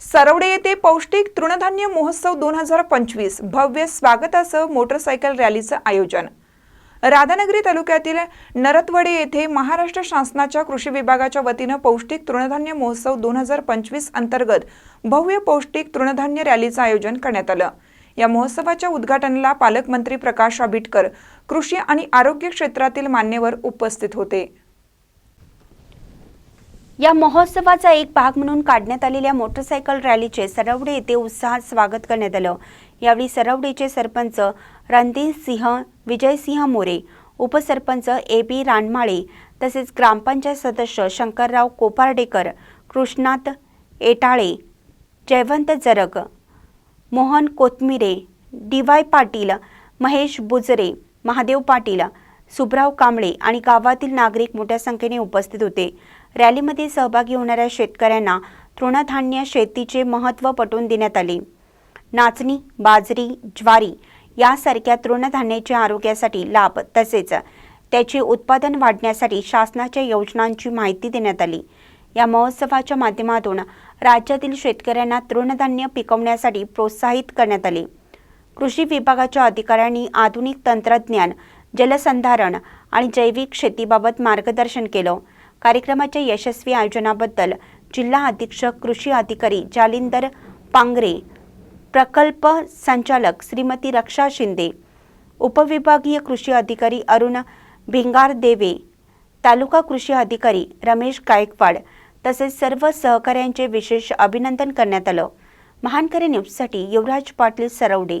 सरवडे येथे पौष्टिक तृणधान्य महोत्सव दोन हजार पंचवीस. भव्य स्वागतासह मोटरसायकल रॅलीचं आयोजन. राधानगरी तालुक्यातील नरतवडे येथे महाराष्ट्र शासनाच्या कृषी विभागाच्या वतीनं पौष्टिक तृणधान्य महोत्सव दोन हजार पंचवीस अंतर्गत भव्य पौष्टिक तृणधान्य रॅलीचं आयोजन करण्यात आलं. या महोत्सवाच्या उद्घाटनाला पालकमंत्री प्रकाश आंबेडकर कृषी आणि आरोग्य क्षेत्रातील मान्यवर उपस्थित होते. या महोत्सवाचा एक भाग म्हणून काढण्यात आलेल्या मोटरसायकल रॅलीचे सरवडे येथे उत्साहात स्वागत करण्यात आलं. यावेळी सरवडेचे सरपंच रणधीर सिंह विजयसिंह मोरे उपसरपंच ए बी रानमाळे तसेच ग्रामपंचायत सदस्य शंकरराव कोपार्डेकर कृष्णात एटाळे जयवंत जरग मोहन कोथमिरे डी वाय पाटील महेश बुजरे महादेव पाटील सुभराव कांबळे आणि गावातील नागरिक मोठ्या संख्येने उपस्थित होते. रॅलीमध्ये सहभागी होणाऱ्या शेतकऱ्यांना तृणधान्य शेतीचे महत्त्व पटवून देण्यात आले. नाचणी बाजरी ज्वारी यासारख्या तृणधान्याच्या आरोग्यासाठी लाभ तसेच त्याचे उत्पादन वाढण्यासाठी शासनाच्या योजनांची माहिती देण्यात आली. या महोत्सवाच्या माध्यमातून राज्यातील शेतकऱ्यांना तृणधान्य पिकवण्यासाठी प्रोत्साहित करण्यात आले. कृषी विभागाच्या अधिकाऱ्यांनी आधुनिक तंत्रज्ञान जलसंधारण आणि जैविक शेतीबाबत मार्गदर्शन केलं. कार्यक्रमाच्या यशस्वी आयोजनाबद्दल जिल्हा अधीक्षक कृषी अधिकारी जालिंदर पांगरे प्रकल्प संचालक श्रीमती रक्षा शिंदे उपविभागीय कृषी अधिकारी अरुण भिंगार देवे तालुका कृषी अधिकारी रमेश गायकवाड तसेच सर्व सहकाऱ्यांचे विशेष अभिनंदन करण्यात आलं. महानकरी न्यूजसाठी युवराज पाटील सरवडे.